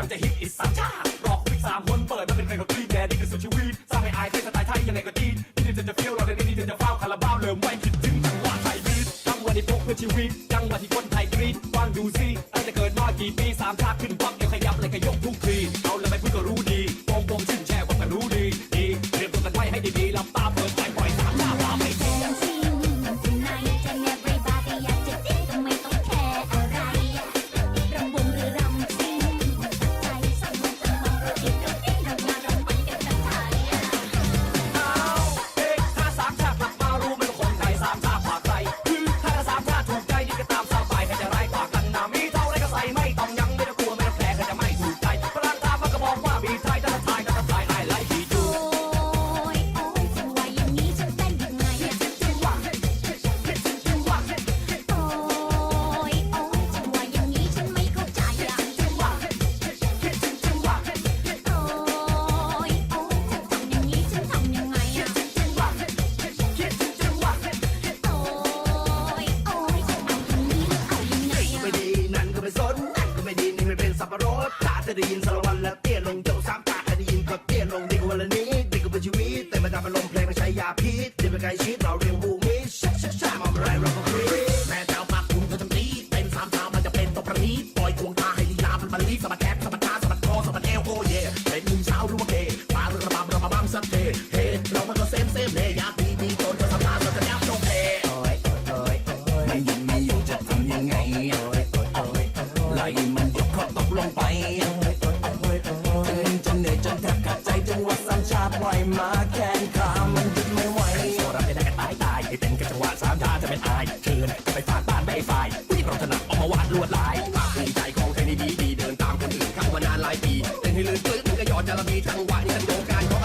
ำลังจะฮิตอีสาตชารอคุยสามคนเปิดมาเป็นเพลงดนตรีแดนนี่คือสุดชีวิตสร้างให้อายเต้นสไตล์ไทยยังไงก็ดีนี่เธอจะเฟี้ยวเราในนี่เธอจะเฝ้าคาราบาาเลยไม่คิดถึงจังหวะไทยบีทจังหวะที่พกเพื่อชีวิตจังหวะที่คนไทยกรี๊ดฟังดูซิตั้งแต่เกิดมากี่ปีสามชาติขึ้น ดตาจะได้ยินสา จะเหนื่อยจนแทบขาดใจจังหวะสามชาปล่อยมาแขนขามันหยุดไม่ไหวโรับไม่ได้กันตายตายให้เป็นกัะจังหวะสามชาจะเป็นอายเชิญก็ไปฝากบ้านไปฝ่ายผู้ที่เราถนัดออกมาวาดลวดลายภาคภูใจของเทนี่ดีดีเดินตามคนอื่นเข้ามานานหลายปีเต้นให้ลื่นปื้ดมันก็ยอดจะระบีจังหวะนี้ฉันโงการของ